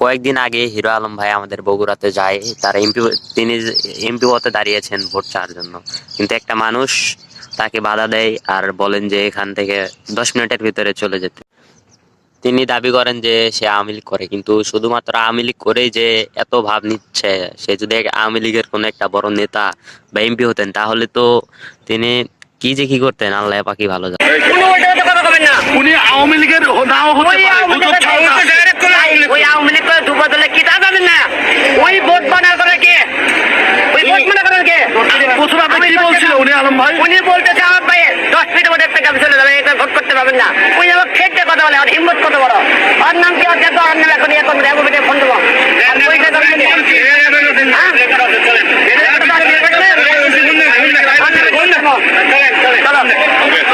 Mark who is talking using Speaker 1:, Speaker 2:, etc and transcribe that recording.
Speaker 1: কয়েকদিন আগে হিরো আলম ভাই আমাদের বগুড়াতে যায় তার এমপি তিনি এমপি পদে দাঁড়িয়েছেন ভোট চাওয়ার জন্য। কিন্তু একটা মানুষ তাকে বাধা দেয় আর বলেন যে এখান থেকে দশ মিনিটের ভিতরে চলে যেতে। তিনি দাবি করেন যে সে আওয়ামী লীগ করে কিন্তু শুধুমাত্র আওয়ামী লীগ করেই যে এত ভাব নিচ্ছে সে যদি আওয়ামী লীগের কোনো একটা বড় নেতা বা এমপি হতেন তাহলে তো তিনি কি যে কি করতেন আল্লাহ পাখি ভালো
Speaker 2: না।
Speaker 3: উনি আওয়ামী লীগের নাও হতে
Speaker 2: ওই
Speaker 3: পারে
Speaker 2: আওয়ামী
Speaker 3: হুজুর
Speaker 2: লীগের
Speaker 3: ছাড়া
Speaker 2: ওই direct করে আওয়ামী লীগ- ওই আওয়ামী লীগ করে ধুপা দিলে কি তা জানেন না ওই ভোট বানার করে কে ওই ভোট বানা করেন কে
Speaker 3: বছর আপনি
Speaker 2: আমি
Speaker 3: কি
Speaker 2: বলতে
Speaker 3: বলছিল
Speaker 2: চাই-
Speaker 3: উনি আলম ভাই।
Speaker 2: উনি বলতেছে আমার ভাই দশ মিনিটের মধ্যে একটা চলে যাবে এটা ভোট করতে পারবেন না। উনি আমার খেটে কথা বলে আর হিম্মত কত বড়? আর নাম কি আছে তো আর নাম এখন এখন রেবো বেটে ফোন দেবো। চলেন। চলেন দেবেন না। হ্যাঁ? চলো